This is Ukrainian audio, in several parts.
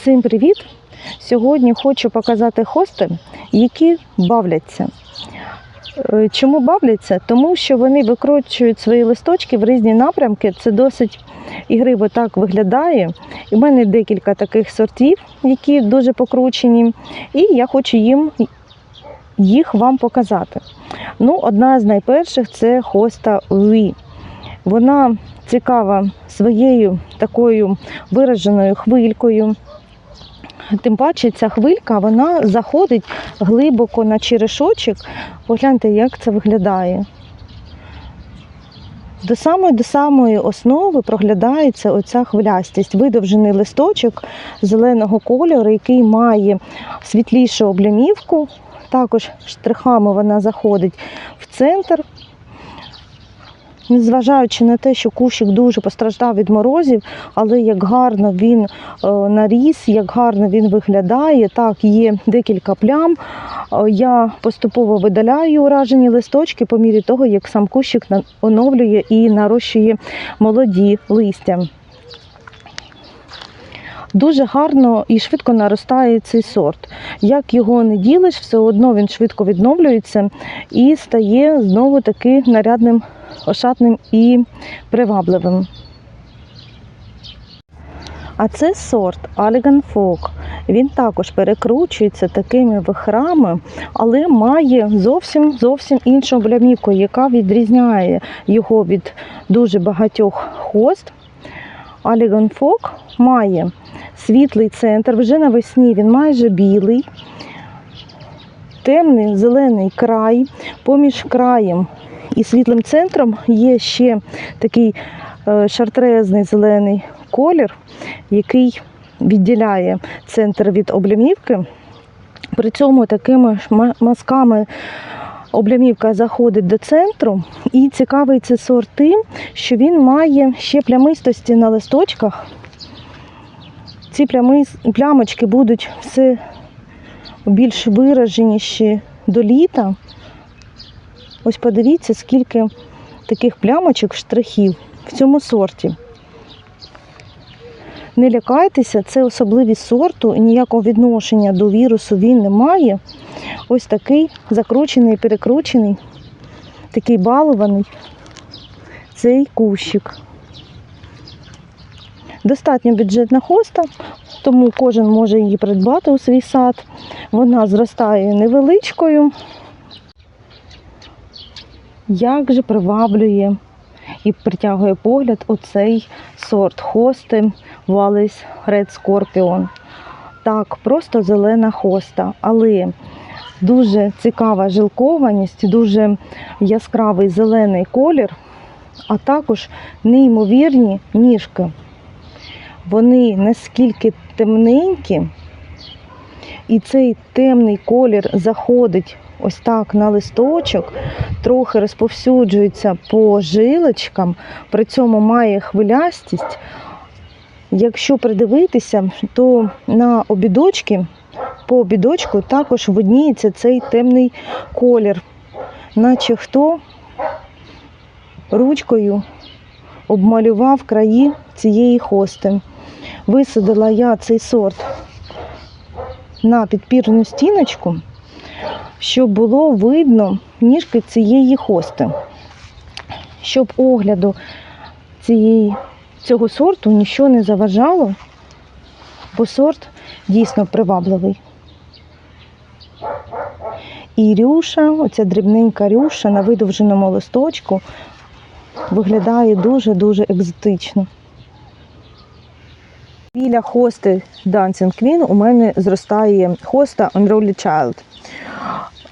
Всім привіт! Сьогодні хочу показати хости, які бавляться. Е, Чому бавляться? Тому що вони викручують свої листочки в різні напрямки. Це досить ігриво так виглядає. В мене декілька таких сортів, які дуже покручені, і я хочу їм їх вам показати. Ну, одна з найперших це хоста Луї. Вона цікава своєю такою вираженою хвилькою. Тим паче ця хвилька вона заходить глибоко на черешочок. Погляньте, як це виглядає. До самої до самої основи проглядається оця хвилястість, видовжений листочок зеленого кольору, який має світлішу облямівку. Також штрихами вона заходить в центр. Незважаючи на те, що кущик дуже постраждав від морозів, але як гарно він е, наріс, як гарно він виглядає. Так, є декілька плям. Е, Я поступово видаляю уражені листочки по мірі того, як сам кущик оновлює і нарощує молоді листя. Дуже гарно і швидко наростає цей сорт. Як його не ділиш, все одно він швидко відновлюється і стає знову таки нарядним, ошатним і привабливим. А це сорт Alligan Folk. Він також перекручується такими вихрами, але має зовсім зовсім іншу облямівку, яка відрізняє його від дуже багатьох хост. Alligan Folk має світлий центр. Вже навесні він майже білий, темний зелений край. Поміж краєм і світлим центром є ще такий е, шартрезний зелений колір, який відділяє центр від облямівки. При цьому такими мазками облямівка заходить до центру. І цікавий цей сорт тим, що він має ще плямистості на листочках. Ці плями, плямочки будуть все більш вираженіші до літа. Ось подивіться, скільки таких плямочок, штрихів в цьому сорті. Не лякайтеся, це особливість сорту, ніякого відношення до вірусу він не має. Ось такий закручений, перекручений, такий балований цей кущик. Достатньо бюджетна хоста, тому кожен може її придбати у свій сад. Вона зростає невеличкою. Як же приваблює і притягує погляд оцей сорт хости Wallis Red Scorpion. Так, просто зелена хоста, але дуже цікава жилкованість, дуже яскравий зелений колір, а також неймовірні ніжки. Вони наскільки темненькі, і цей темний колір заходить ось так на листочок, трохи розповсюджується по жилочкам, при цьому має хвилястість. Якщо придивитися, то на обідочки, по обідочку також видніється цей темний колір, наче хто ручкою обмалював краї цієї хости. Висадила я цей сорт на підпірну стіночку, щоб було видно ніжки цієї хости. Щоб огляду цієї, цього сорту нічого не заважало, бо сорт дійсно привабливий. І рюша, оця дрібненька рюша на видовженому листочку виглядає дуже-дуже екзотично. Біля хости Dancing Queen у мене зростає хоста Unruly Child.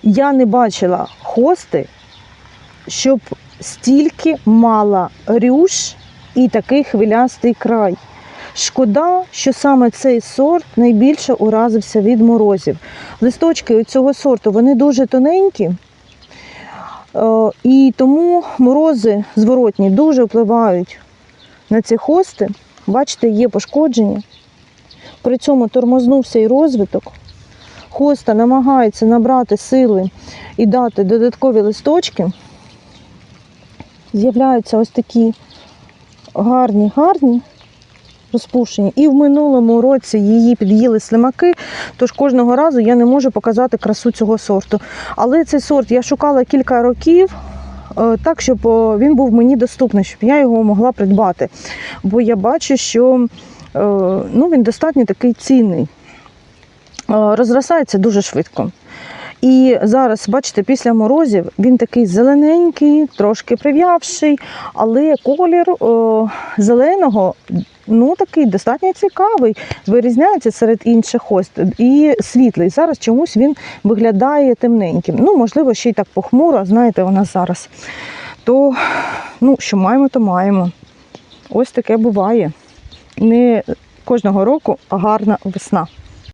Я не бачила хости, щоб стільки мала рюш і такий хвилястий край. Шкода, що саме цей сорт найбільше уразився від морозів. Листочки цього сорту вони дуже тоненькі, е, і тому морози зворотні дуже впливають на ці хости. Бачите, є пошкодження. При цьому тормознувся і розвиток. Хоста намагається набрати сили і дати додаткові листочки. З'являються ось такі гарні, гарні розпушені. І в минулому році її під'їли слимаки, тож кожного разу я не можу показати красу цього сорту. Але цей сорт я шукала кілька років. Е, Так, щоб він був мені доступний, щоб я його могла придбати. Бо я бачу, що е, ну, він достатньо такий цінний. Е, Розростається дуже швидко. І зараз, бачите, після морозів він такий зелененький, трошки прив'явший, але колір о, зеленого ну такий достатньо цікавий, вирізняється серед інших хост і світлий. Зараз чомусь він виглядає темненьким. Ну, можливо, ще й так похмуро, знаєте, у нас зараз. То, ну, що маємо, то маємо. Ось таке буває. Не кожного року гарна весна.